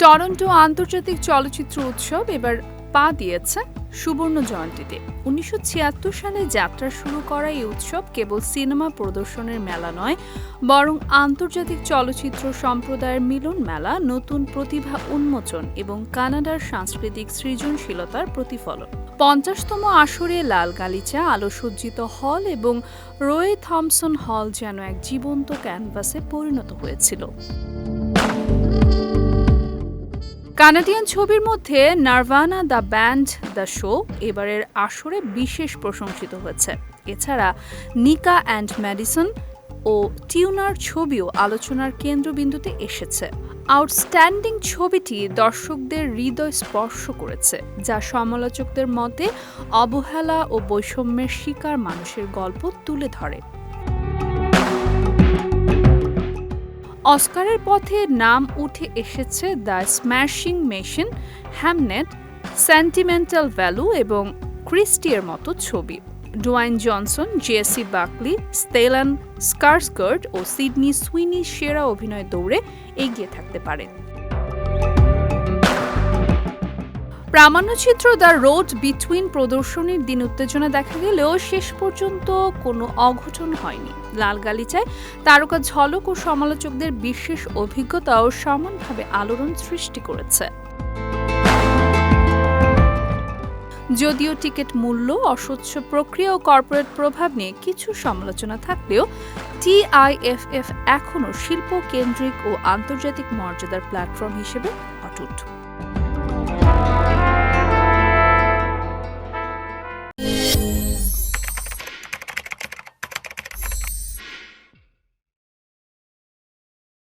Toronto আন্তর্জাতিক চলচ্চিত্র উৎসব এবার পা দিয়েছে সুবর্ণ জয়ন্তীতে। উনিশশো ছিয়াত্তর সালে যাত্রা শুরু করা এই উৎসব কেবল সিনেমা প্রদর্শনের মেলা নয়, বরং আন্তর্জাতিক চলচ্চিত্র সম্প্রদায়ের মিলন মেলা, নতুন প্রতিভা উন্মোচন এবং কানাডার সাংস্কৃতিক সৃজনশীলতার প্রতিফলন। পঞ্চাশতম আসরে লাল গালিচা, আলোসজ্জিত হল এবং রয়ে থমসন হল যেন এক জীবন্ত ক্যানভাসে পরিণত হয়েছিল। কানাডিয়ান ছবির মধ্যে Nirvanna the band the show এবারের আসরে বিশেষ প্রশংসিত হয়েছে। এছাড়া নিকা অ্যান্ড ম্যাডিসন ও টিউনার ছবিও আলোচনার কেন্দ্রবিন্দুতে এসেছে। আউটস্ট্যান্ডিং ছবিটি দর্শকদের হৃদয় স্পর্শ করেছে, যা সমালোচকদের মতে অবহেলা ও বৈষম্যের শিকার মানুষের গল্প তুলে ধরে। অস্কারের পথে নাম উঠে এসেছে the Smashing Machine, Hamnet, Sentimental Value এবং ক্রিস্টিয়ার মতো ছবি। ডোয়াইন জনসন, জেসি বাকলি স্টেলান স্কার্সগার্ড ও সিডনি সুইনি সেরা অভিনয় দৌড়ে এগিয়ে থাকতে পারে। প্রামাণ্যচিত্র দ্য রোড বিটুইন প্রদর্শনীর দিন উত্তেজনা দেখা গেলেও শেষ পর্যন্ত কোনো অঘটন হয়নি। লাল গালিচায় তারকা ঝলক ও সমালোচকদের বিশেষ অভিজ্ঞতাও সমানভাবে আলোড়ন সৃষ্টি করেছে। যদিও টিকিট মূল্য অস্বচ্ছ প্রক্রিয়া ও কর্পোরেট প্রভাব নিয়ে কিছু সমালোচনা থাকলেও টিআইএফএফ এখনও শিল্প কেন্দ্রিক ও আন্তর্জাতিক মর্যাদার প্ল্যাটফর্ম হিসেবে অটুট।